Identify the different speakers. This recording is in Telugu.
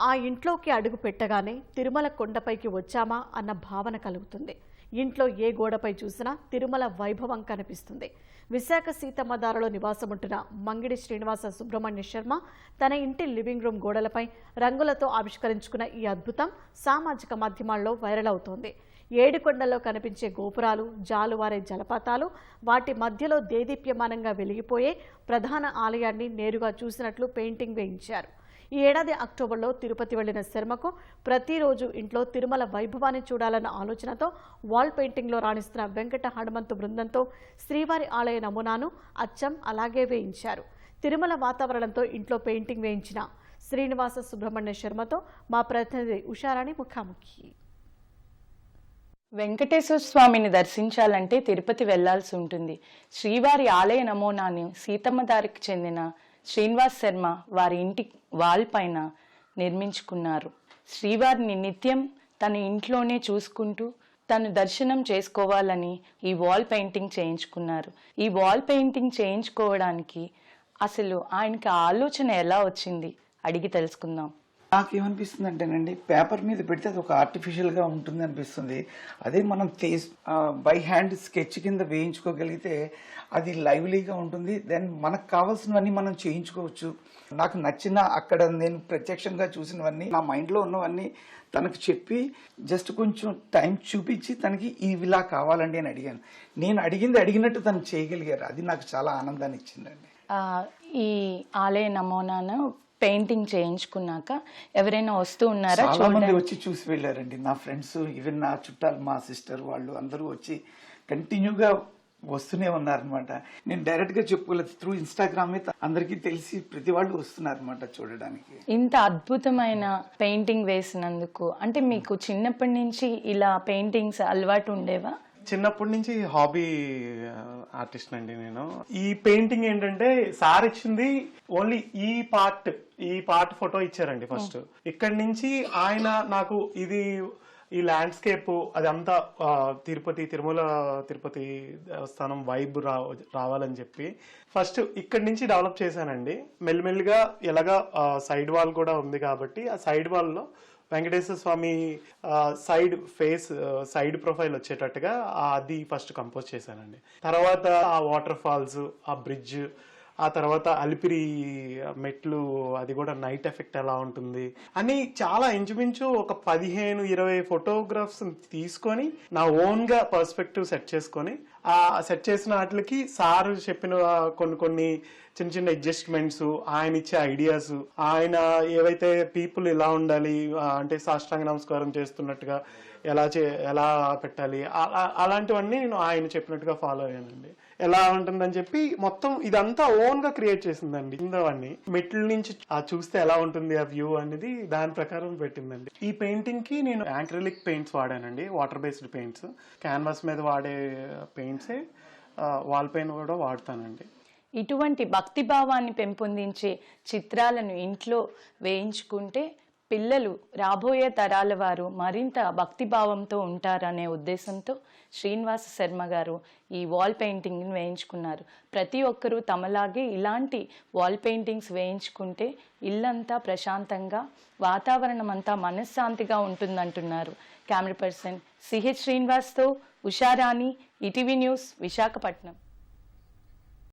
Speaker 1: ఆ ఇంట్లోకి అడుగు పెట్టగానే తిరుమల కొండపైకి వచ్చామా అన్న భావన కలుగుతుంది. ఇంట్లో ఏ గోడపై చూసినా తిరుమల వైభవం కనిపిస్తుంది. విశాఖ సీతమ్మదారలో నివాసముంటున్న మంగిడి శ్రీనివాస సుబ్రహ్మణ్య శర్మ తన ఇంటి లివింగ్ రూమ్ గోడలపై రంగులతో ఆవిష్కరించుకున్న ఈ అద్భుతం సామాజిక మాధ్యమాల్లో వైరల్ అవుతోంది. ఏడుకొండల్లో కనిపించే గోపురాలు జాలువారే జలపాతాలు వాటి మధ్యలో దేదీప్యమానంగా వెలిగిపోయే ప్రధాన ఆలయాన్ని నేరుగా చూసినట్లు పెయింటింగ్ వేయించారు. ఈ ఏడాది అక్టోబర్లో తిరుపతి వెళ్ళిన శర్మకు ప్రతిరోజు ఇంట్లో తిరుమల వైభవాన్ని చూడాలన్న ఆలోచనతో వాల్ పెయింటింగ్లో రాణిస్తున్న వెంకట హనుమంతు బృందంతో శ్రీవారి ఆలయ నమూనాను అచ్చం అలాగే వేయించారు. తిరుమల వాతావరణంతో ఇంట్లో పెయింటింగ్ వేయించిన శ్రీనివాస సుబ్రహ్మణ్య శర్మతో మా ప్రతినిధి ఉషారాణి ముఖాముఖి.
Speaker 2: వెంకటేశ్వర స్వామిని దర్శించాలంటే తిరుపతి వెళ్ళాల్సి ఉంటుంది. శ్రీవారి ఆలయ నమూనాను సీతమ్మ దారికి చెందిన శ్రీనివాస్ శర్మ వారి ఇంటి వాల్ పైన నిర్మించుకున్నారు. శ్రీవారిని నిత్యం తన ఇంట్లోనే చూసుకుంటూ తను దర్శనం చేసుకోవాలని ఈ వాల్ పెయింటింగ్ చేయించుకున్నారు. ఈ వాల్ పెయింటింగ్ చేయించుకోవడానికి అసలు ఆయనకి ఆలోచన ఎలా వచ్చింది? అడిగి తెలుసుకుందాం.
Speaker 3: నాకేమనిపిస్తుంది అంటేనండి పేపర్ మీద పెడితే అది ఒక artificial గా ఉంటుంది అనిపిస్తుంది. అదే మనం ఫేస్ బై హ్యాండ్ స్కెచ్ కింద వేయించుకోగలిగితే అది లైవ్లీగా ఉంటుంది. దెన్ మనకు కావాల్సినవన్నీ మనం చేయించుకోవచ్చు. నాకు నచ్చిన అక్కడ నేను ప్రత్యక్షంగా చూసినవన్నీ నా మైండ్లో ఉన్నవన్నీ తనకు చెప్పి జస్ట్ కొంచెం టైం చూపించి తనకి ఇవిలా కావాలండి అని అడిగాను. నేను అడిగింది అడిగినట్టు తను చేయగలిగారు. అది నాకు చాలా ఆనందాన్ని ఇచ్చిందండి.
Speaker 2: ఈ ఆలయ నమూనాను పెయింటింగ్ చేయించుకున్నాక ఎవరైనా వస్తూ ఉన్నారా
Speaker 3: చాలా మంది వచ్చి చూసి వెళ్ళారండి. నా ఫ్రెండ్స్ ఈవెన్ నా చుట్టాలు మా సిస్టర్ వాళ్ళు అందరూ వచ్చి కంటిన్యూగా వస్తూనే ఉన్నారనమాట నేను డైరెక్ట్గా చెప్పుకోలేదు. త్రూ ఇన్స్టాగ్రామ్ అందరికీ తెలిసి ప్రతి వాళ్ళు వస్తున్నారనమాట చూడడానికి.
Speaker 2: ఇంత అద్భుతమైన పెయింటింగ్ వేసినందుకు అంటే మీకు చిన్నప్పటి నుంచి ఇలా పెయింటింగ్స్ అలవాటు ఉండేవా?
Speaker 4: చిన్నప్పటి నుంచి హాబీ ఆర్టిస్ట్ అండి నేను. ఈ పెయింటింగ్ ఏంటంటే సార్ ఇచ్చింది ఓన్లీ ఈ పార్ట్ ఈ పార్ట్ ఫోటో ఇచ్చారండి ఫస్ట్. ఇక్కడి నుంచి ఆయన నాకు ఇది ఈ ల్యాండ్స్కేప్ అదంతా తిరుపతి తిరుమల తిరుపతి దేవస్థానం వైబ్ రా రావాలని చెప్పి ఫస్ట్ ఇక్కడి నుంచి డెవలప్ చేశానండి. మెల్లిమెల్లిగా ఎలాగా సైడ్ వాల్ కూడా ఉంది కాబట్టి ఆ side వాల్లో Venkateswara Swami side face side profile వచ్చేటట్టుగా అది ఫస్ట్ కంపోజ్ చేశానండి. తర్వాత ఆ వాటర్ ఫాల్స్ ఆ బ్రిడ్జ్ ఆ తర్వాత అలిపిరి మెట్లు అది కూడా నైట్ ఎఫెక్ట్ ఎలా ఉంటుంది అని చాలా ఇంచుమించు ఒక పదిహేను ఇరవై ఫోటోగ్రాఫ్స్ తీసుకొని నా ఓన్గా పర్స్పెక్టివ్ సెట్ చేసుకొని ఆ సెట్ చేసిన వాటికి సార్ చెప్పిన కొన్ని కొన్ని చిన్న చిన్న అడ్జస్ట్మెంట్స్ ఆయన ఇచ్చే ఐడియాస్ ఆయన ఏవైతే పీపుల్ ఇలా ఉండాలి అంటే సాష్టాంగ నమస్కారం చేస్తున్నట్టుగా ఎలా చే ఎలా పెట్టాలి? అలాంటివన్నీ నేను ఆయన చెప్పినట్టుగా ఫాలో అయ్యానండి. ఎలా ఉంటుందని చెప్పి మొత్తం ఇదంతా ఓన్గా క్రియేట్ చేసిందండి కిందవన్నీ మెట్ల నుంచి ఆ చూస్తే ఎలా ఉంటుంది ఆ వ్యూ అనేది దాని ప్రకారం పెట్టిందండి. ఈ పెయింటింగ్కి నేను యాంక్రిలిక్ పెయింట్స్ వాడానండి. వాటర్ బేస్డ్ పెయింట్స్ క్యాన్వాస్ మీద వాడే పెయింట్సే వాల్ పెయింట్ కూడా వాడతానండి.
Speaker 2: ఇటువంటి భక్తి భావాన్ని పెంపొందించే చిత్రాలను ఇంట్లో వేయించుకుంటే పిల్లలు రాబోయే తరాల వారు మరింత భక్తిభావంతో ఉంటారనే ఉద్దేశంతో శ్రీనివాస శర్మ గారు ఈ వాల్ పెయింటింగ్ని వేయించుకున్నారు. ప్రతి ఒక్కరూ తమలాగే ఇలాంటి వాల్ పెయింటింగ్స్ వేయించుకుంటే ఇల్లంతా ప్రశాంతంగా వాతావరణం అంతా మనశ్శాంతిగా ఉంటుందంటున్నారు. కెమెరా పర్సన్ సిహెచ్ శ్రీనివాస్తో ఉషారాణి ఈటీవీ న్యూస్ విశాఖపట్నం.